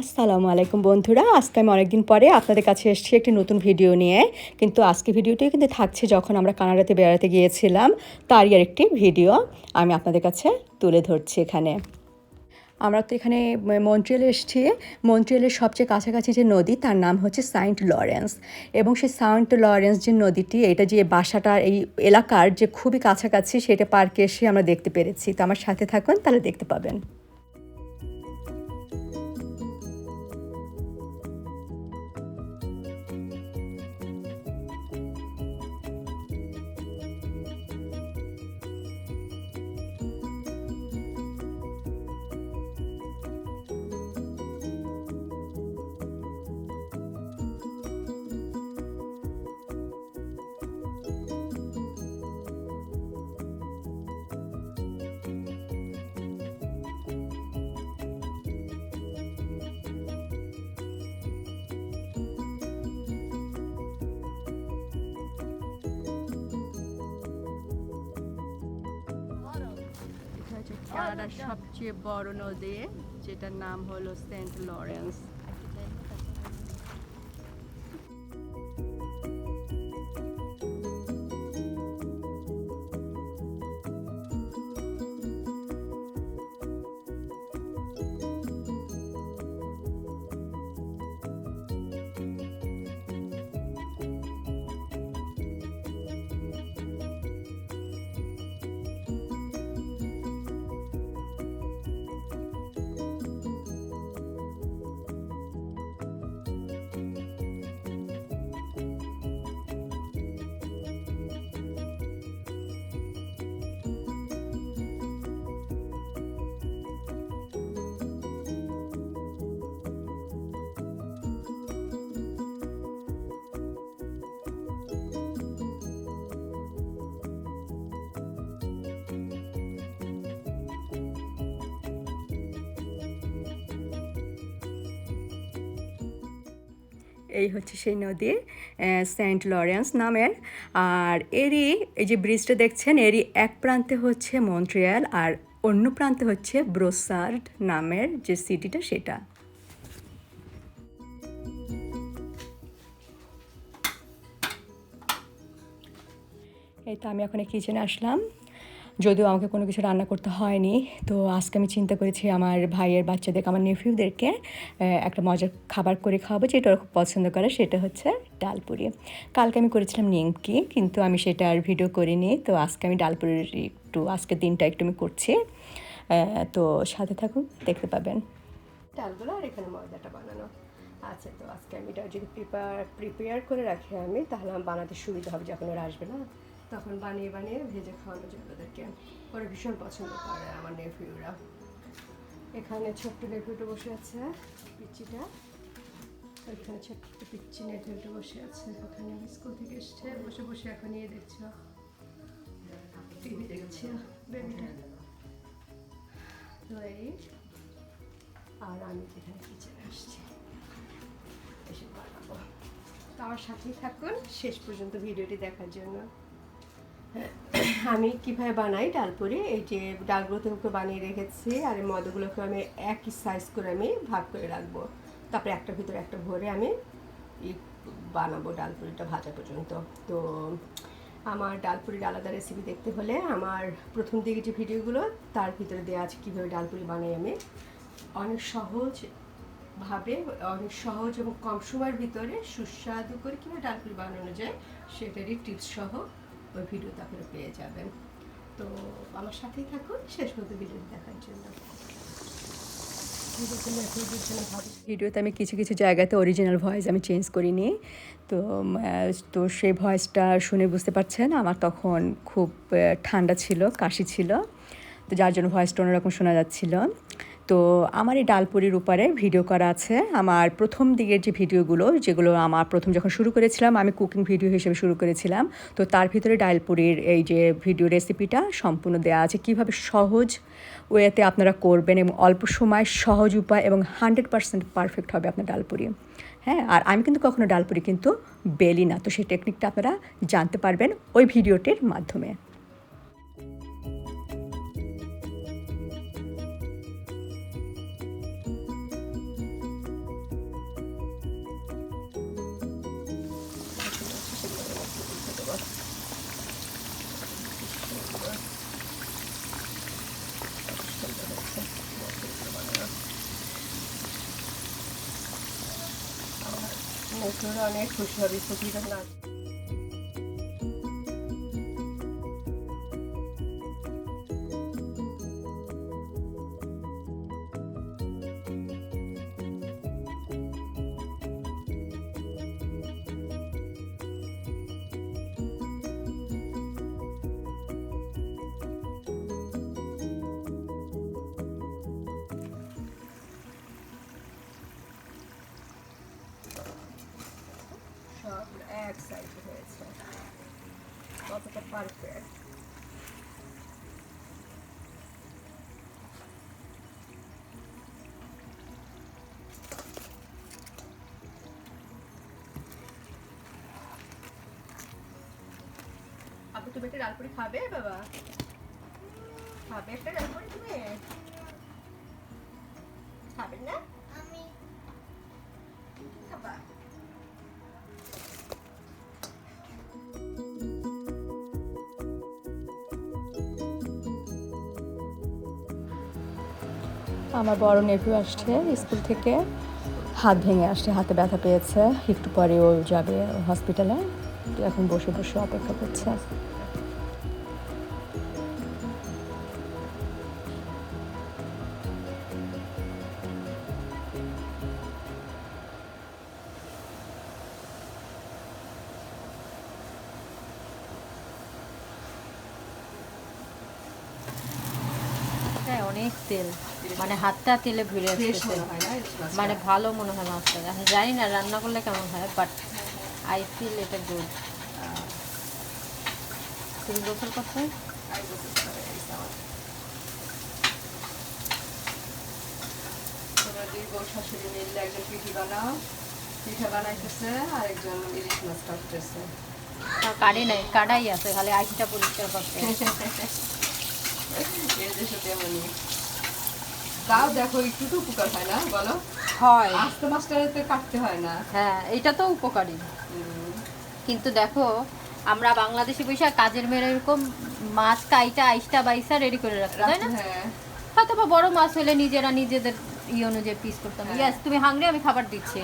আসসালামু আলাইকুম বন্ধুরা। আজকে আমি অনেকদিন পরে আপনাদের কাছে এসেছি একটি নতুন ভিডিও নিয়ে। কিন্তু আজকে ভিডিওটি কিন্তু থাকছে যখন আমরা কানাডাতে বেড়াতে গিয়েছিলাম, তারই আর একটি ভিডিও আমি আপনাদের কাছে তুলে ধরছি এখানে। আমরা তো এখানে মন্ট্রিয়ালে এসেছি। মন্ট্রিয়ালের সবচেয়ে কাছাকাছি যে নদী, তার নাম হচ্ছে সাইন্ট লরেন্স। এবং সেই সাইন্ট লরেন্স যে নদীটি, এটা যে বাসাটা এই এলাকার যে খুবই কাছাকাছি, সেটা পার্কে এসে আমরা দেখতে পেরেছি। তো আমার সাথে থাকুন, তাহলে দেখতে পাবেন। কানাডার সবচেয়ে বড় নদী যেটার নাম হলো সেন্ট লরেন্স। এই হচ্ছে সেই নদী সেন্ট লরেন্স নামের। আর এরই এই যে ব্রিজটা দেখছেন, এরই এক প্রান্তে হচ্ছে মন্ট্রিয়াল আর অন্য প্রান্তে হচ্ছে ব্রোসার্ড নামের যে সিটিটা সেটা। এই তো আমি এখন কিচেনে আসলাম। যদিও আমাকে কোনো কিছু রান্না করতে হয়নি, তো আজকে আমি চিন্তা করেছি আমার ভাইয়ের বাচ্চাদেরকে, আমার নেফিউদেরকে একটা মজার খাবার করে খাওয়াবো, যেটা ওরা খুব পছন্দ করে, সেটা হচ্ছে ডালপুরি কালকে আমি করেছিলাম নিমকি, কিন্তু আমি সেটা আর ভিডিও করিনি, তো আজকে আমি ডালপুরির একটু, আজকের দিনটা একটু আমি করছি। তো সাথে থাকুন, দেখতে পাবেন। ডালগুলো আর এখানে ময়দাটা বানানো। আচ্ছা তো আজকে আমি এটা যদি প্রিপেয়ার প্রিপেয়ার করে রাখি আমি, তাহলে আমার বানাতে সুবিধা হবে যখন ওরা আসবে না? তখন বানিয়ে বানিয়ে ভেজে খাওয়ানো যাবে ওদেরকে। ওরা ভীষণ পছন্দ করে আমার নেফিউরা এখানে ছোট্ট নেফিউটা বসে আছে, পিচ্চিটা। ওইখানে ছোট্ট পিচ্চি নেফিউটা বসে আছে, ওখানে স্কুল থেকে এসছে। বসে বসে এখন ইয়ে দেখছ। টিভি দেখছে বেবিটা তো এই, আর আমি এখানে কিচেনে আসছি। এসে বানাবো তো আমার সাথেই থাকুন। শেষ পর্যন্ত ভিডিওটি দেখার জন্য। আমি কীভাবে বানাই? ডালপুরি এই যে ডালগুলোকে বানিয়ে রেখেছি, আর এই মদগুলোকে আমি একই সাইজ করে আমি ভাগ করে রাখব। তারপরে একটা ভিতরে একটা ভরে আমি বানাবো ডালপুরিটা ভাজা পর্যন্ত। তো আমার ডালপুরির আলাদা রেসিপি দেখতে হলে আমার প্রথম দিকে যে ভিডিওগুলো, তার ভিতরে দেওয়া আছে কীভাবে ডালপুরি বানাই আমি। অনেক সহজ ভাবে, অনেক সহজ এবং কম সময়ের ভিতরে সুস্বাদু করে কীভাবে ডালপুরি বানানো যায়, সেটারই টিপস সহ ওই ভিডিওতে আপনারা পেয়ে যাবেন। তো আমার সাথেই থাকুন, শেষ পর্যন্ত ভিডিও দেখার জন্য। ভিডিওতে আমি কিছু কিছু জায়গাতে অরিজিনাল ভয়েস আমি চেঞ্জ করিনি। তো তো সেই ভয়েসটা শুনে বুঝতে পারছেন, আমার তখন খুব ঠান্ডা ছিল, কাশি ছিল। তো যার জন্য ভয়েসটা অন্যরকম শোনা যাচ্ছিল। তো আমার এই ডালপুরির উপরে ভিডিও করা আছে। আমার প্রথম দিকের যে ভিডিওগুলো, যেগুলো আমার প্রথম যখন শুরু করেছিলাম, আমি কুকিং ভিডিও হিসেবে শুরু করেছিলাম। তো তার ভিতরে ডালপুরির এই যে ভিডিও রেসিপিটা সম্পূর্ণ দেওয়া আছে। কীভাবে সহজ ওয়েতে আপনারা করবেন এবং অল্প সময় সহজ উপায় এবং হান্ড্রেড পার্সেন্ট পারফেক্ট হবে আপনার ডালপুরি। হ্যাঁ আর আমি কিন্তু কখনো ডালপুরি কিন্তু বেলি না। তো সেই টেকনিকটা আপনারা জানতে পারবেন ওই ভিডিওটির মাধ্যমে। নেফিউরা অনেক খুশি হবে খুশি যখন কতটা পারফেক্ট আপু তুমি একটা ডালপুরি খাবে বাবা? খাবে একটা ডালপুরি তুমি? খাবে না? আমার বড় নেভিউ আসছে স্কুল থেকে। হাত ভেঙে আসছে, হাতে ব্যথা পেয়েছে। একটু পরে ও যাবে হসপিটালে এখন বসে বসে অপেক্ষা করছে। হ্যাঁ অনেক তেল। মানে হাতটা তেলে ভিড়ে আসতেছে? মানে ভালো মনে হয় মাছটা। এখন জানি না রান্না করলে কেমন হয় বাট আই ফিল এটা গুড তুমি গোসল দুই বউ শাশুড়ি মিললে একজন পিঠি বানাও। পিঠা বানাইতেছে আর একজন ইলিশ মাছ কাটতেছে। কাড়ি নাই কাড়াই আছে খালি আইসটা পরিষ্কার করতে এর দেশে তেমনই তাও দেখো একটু তো উপকার হয় না বলো? হয়। আস্তে কাটতে হয় না। হ্যাঁ এটা তো উপকারী। কিন্তু দেখো আমরা বাংলাদেশি পয়সা কাজের মেয়েরা এরকম মাছ কাইটা আইসটা বাইসা রেডি করে রাখতাম তাই না? হ্যাঁ। হয়তো বা বড় মাছ হলে নিজেরা নিজেদের ই অনুযায়ী পিস করতাম। হ্যাঁ। ইয়াস তুমি হাংরে আমি খাবার দিচ্ছি।